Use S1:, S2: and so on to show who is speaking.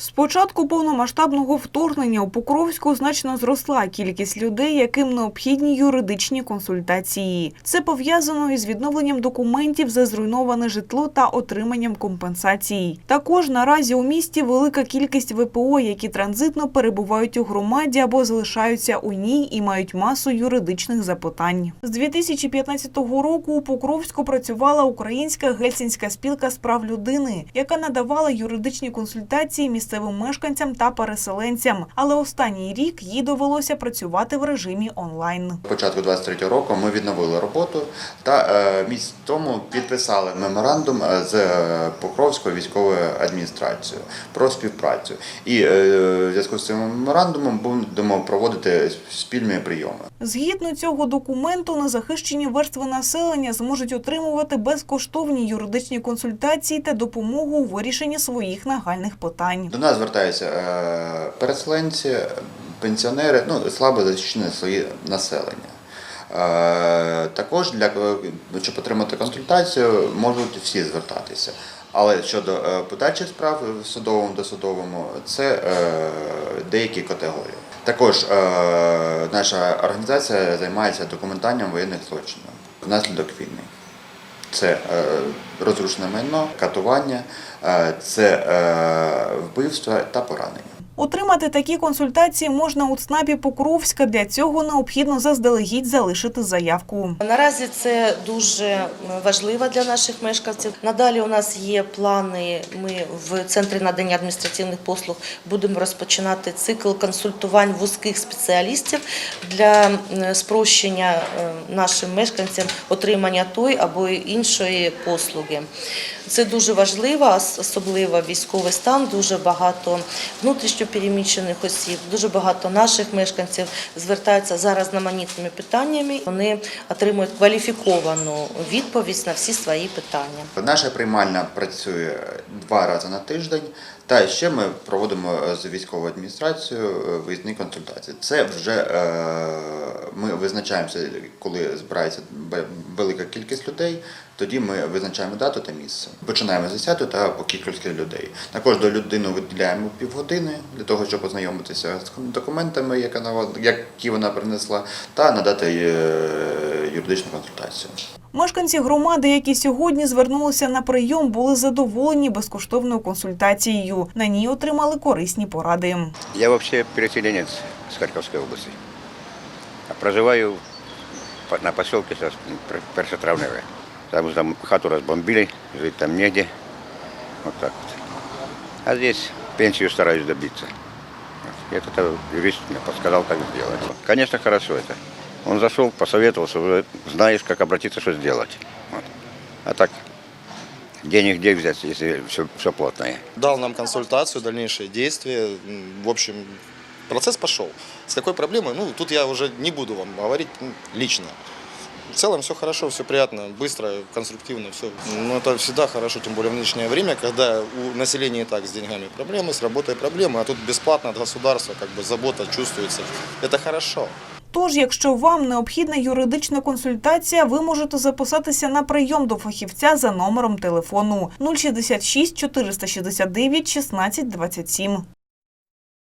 S1: З початку повномасштабного вторгнення у Покровську значно зросла кількість людей, яким необхідні юридичні консультації. Це пов'язано із відновленням документів за зруйноване житло та отриманням компенсацій. Також наразі у місті велика кількість ВПО, які транзитно перебувають у громаді або залишаються у ній і мають масу юридичних запитань. З 2015 року у Покровську працювала Українська гельсінська спілка з прав людини, яка надавала юридичні консультації місцевим мешканцям та переселенцям. Але останній рік їй довелося працювати в режимі онлайн.
S2: Початку 23 року ми відновили роботу та е, місяць тому підписали меморандум е, з е, Покровською військовою адміністрацією про співпрацю. І в зв'язку з цим меморандумом будемо проводити спільні прийоми.
S1: Згідно цього документу, незахищені верстви населення зможуть отримувати безкоштовні юридичні консультації та допомогу у вирішенні своїх нагальних питань.
S2: До нас звертаються е, переселенці, пенсіонери, ну слабо захищені слої населення. Е, Також для е, щоб отримати консультацію, можуть всі звертатися. Але щодо подальших справ в судовому досудовому, це деякі категорії. Також наша організація займається документанням воєнних злочинів внаслідок війни. Це е, розрушене майно, катування, е, це е, вбивства та поранення.
S1: Отримати такі консультації можна у ЦНАПі Покровська. Для цього необхідно заздалегідь залишити заявку.
S3: Наразі це дуже важливо для наших мешканців. Надалі у нас є плани. Ми в центрі надання адміністративних послуг будемо розпочинати цикл консультувань вузьких спеціалістів для спрощення е, нашим мешканцям отримання той або іншої послуги. Це дуже важливо, особливо військовий стан. Дуже багато внутрішньопереміщених осіб, дуже багато наших мешканців звертаються за різноманітними питаннями. Вони отримують кваліфіковану відповідь на всі свої питання.
S2: Наша приймальна працює два рази на тиждень, та ще ми проводимо з військовою адміністрацією е, виїзні консультації. Це вже е, ми визначаємося, коли збирається велика кількість людей. Тоді ми визначаємо дату та місце. Починаємо з 10 та по кількості людей. Також до людини виділяємо півгодини для того, щоб ознайомитися з документами, які вона принесла, та надати е, юридичну консультацію.
S1: Мешканці громади, які сьогодні звернулися на прийом, були задоволені безкоштовною консультацією. На ній отримали корисні поради.
S4: Я вообще переселенец с Харьковской области. А проживаю на поселке сейчас Пер- Там, там хату разбомбили, жить там негде. Вот так вот. А здесь пенсию стараюсь добиться. Это юрист мне подсказал, как сделать. Конечно, хорошо это. Он зашел, посоветовался, уже знаешь, как обратиться, что сделать. Вот. А так, денег где взять, если все, все плотное?
S5: дал нам консультацию, дальнейшие действия. В общем, процесс пошел. С какой проблемой? Ну, тут я уже не буду вам говорить лично. В целом все хорошо, все приятно, быстро, конструктивно, все. Ну, это всегда хорошо, тем более в нынешнее время, когда у населения и так с деньгами проблемы, с работой проблемы, а тут бесплатно от государства, как бы забота чувствуется. Это хорошо.
S1: Тож, якщо вам необхідна юридична консультація, ви можете записатися на прийом до фахівця за номером телефону 066 469 16 27.